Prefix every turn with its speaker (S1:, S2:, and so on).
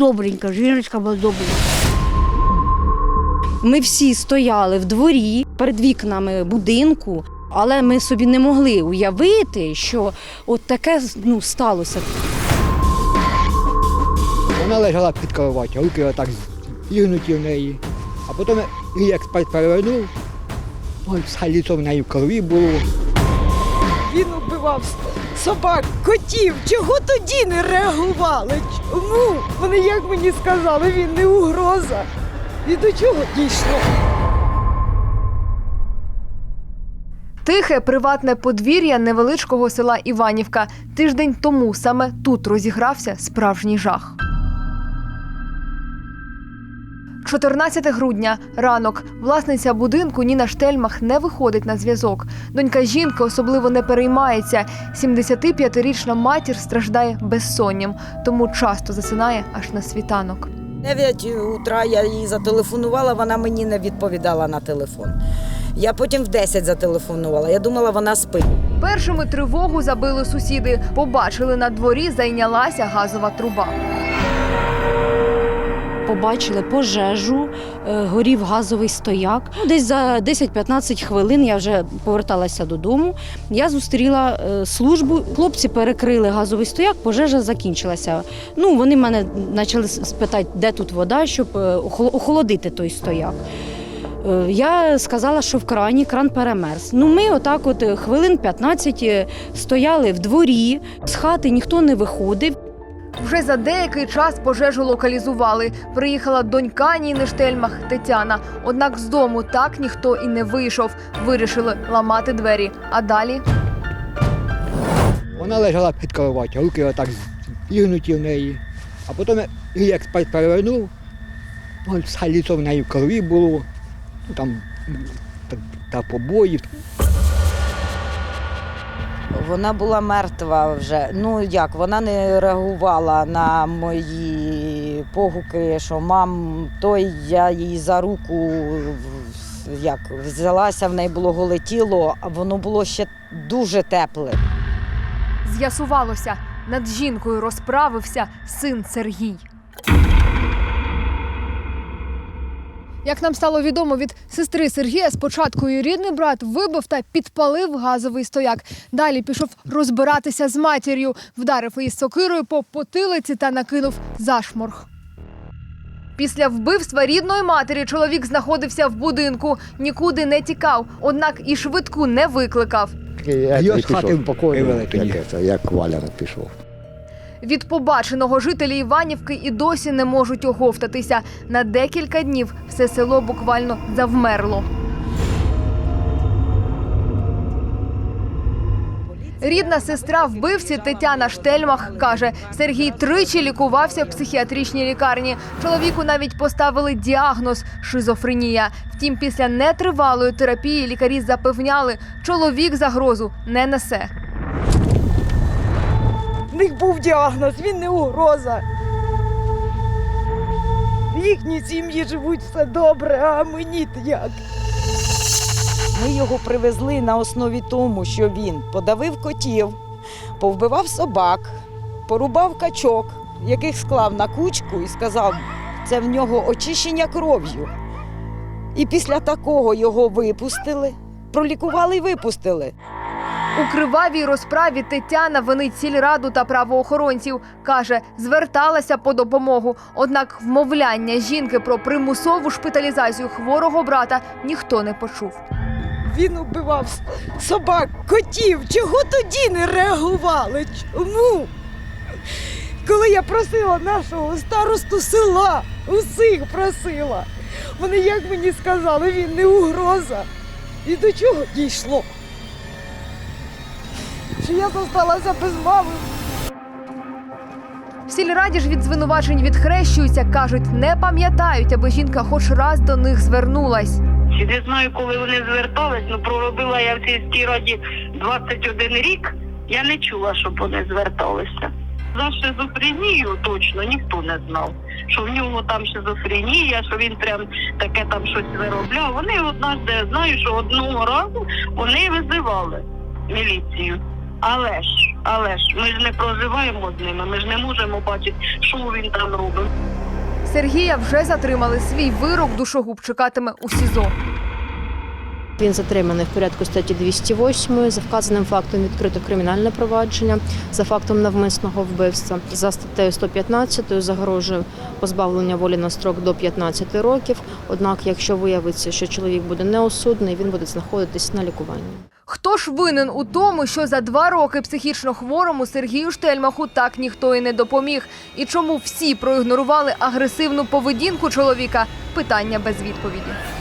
S1: добренька, жіночка була добренька.
S2: Ми всі стояли в дворі перед вікнами будинку, але ми собі не могли уявити, що от таке ну, сталося.
S3: Вона лежала під кроваттю, руки отак зігнуті в неї. А потім її як перевернув, ой, все літо в неї в крові було.
S4: Він убивав собак, котів. Чого тоді не реагували? Чому? Вони як мені сказали, він не угроза. І до чого дійшло?
S5: Тихе приватне подвір'я невеличкого села Іванівка. Тиждень тому саме тут розігрався справжній жах. 14 грудня ранок. Власниця будинку Ніна Штельмах не виходить на зв'язок. Донька жінки особливо не переймається. 75-річна матір страждає безсонням, тому часто засинає аж на світанок.
S4: 9 утра я їй зателефонувала, вона мені не відповідала на телефон. Я потім в 10 зателефонувала. Я думала, вона спить.
S5: Першими тривогу забили сусіди. Побачили на дворі, зайнялася газова труба.
S2: Побачили пожежу, е, горів газовий стояк. Ну, Десь за 10-15 хвилин я вже поверталася додому. Я зустріла е, службу. Хлопці перекрили газовий стояк, пожежа закінчилася. Ну, вони мене почали спитати, де тут вода, щоб е, охолодити той стояк. Я сказала, що в крані кран перемерз. Ну, ми отак, от хвилин 15 е, стояли в дворі, з хати ніхто не виходив.
S5: Вже за деякий час пожежу локалізували. Приїхала донька Ніни Штельмах Тетяна. Однак з дому так ніхто і не вийшов. Вирішили ламати двері. А далі
S3: Вона лежала під кроваттю, руки отак зігнуті в неї. А потім її спать перевернув, все літо в неї в крові було. Ну, там та, та побої.
S4: Вона була мертва вже. Ну як, вона не реагувала на мої погуки, що мам, той я її за руку як взялася, в неї було голе тіло, а воно було ще дуже тепле.
S5: з'ясувалося, над жінкою розправився син Сергій. Як нам стало відомо від сестри Сергія, спочатку її рідний брат вибив та підпалив газовий стояк. Далі пішов розбиратися з матір'ю, вдарив її сокирою по потилиці та накинув зашморг. Після вбивства рідної матері чоловік знаходився в будинку, нікуди не тікав, однак і швидку не викликав.
S3: Його з хати в покої тоді.
S6: Як, як Валяна пішов.
S5: Від побаченого жителі Іванівки і досі не можуть оговтатися. На декілька днів все село буквально завмерло. Рідна сестра вбивці Тетяна Штельмах каже, Сергій тричі лікувався в психіатричній лікарні. Чоловіку навіть поставили діагноз шизофренія. Втім, після нетривалої терапії лікарі запевняли, чоловік загрозу не несе.
S4: Них був діагноз, він не угроза. В їхній сім'ї живуть все добре, а мені як. Ми його привезли на основі тому, що він подавив котів, повбивав собак, порубав качок, яких склав на кучку і сказав, це в нього очищення кров'ю. І після такого його випустили, пролікували і випустили.
S5: У кривавій розправі Тетяна винить сільраду та правоохоронців. Каже, зверталася по допомогу. Однак вмовляння жінки про примусову шпиталізацію хворого брата ніхто не почув.
S4: Він убивав собак, котів. Чого тоді не реагували? Чому? Коли я просила нашого старосту села, усіх просила. Вони як мені сказали, він не угроза. І до чого дійшло? Що я зосталася без мами.
S5: В сільраді ж від звинувачень відхрещуються, кажуть, не пам'ятають, аби жінка хоч раз до них звернулась.
S7: Чи не знаю, коли вони звертались, ну проробила я в сільській раді 21 рік. Я не чула, щоб вони зверталися. За шизофренію точно ніхто не знав. Що в нього там шизофренія, що він прям таке там щось виробляв. Вони однажды знаю, що одного разу вони визивали міліцію. Але ж Але ж ми ж не проживаємо з ними, ми ж не можемо бачити, що він там робить.
S5: Сергія вже затримали. Свій вирок душогуб чекатиме у СІЗО.
S8: Він затриманий в порядку статті 208. За вказаним фактом відкрито кримінальне провадження за фактом навмисного вбивства. За статтею 115 загрожує позбавлення волі на строк до 15 років. Однак, якщо виявиться, що чоловік буде неосудний, він буде знаходитись на лікуванні.
S5: Хто ж винен у тому, що за два роки психічно хворому Сергію Штельмаху так ніхто і не допоміг? І чому всі проігнорували агресивну поведінку чоловіка? Питання без відповіді.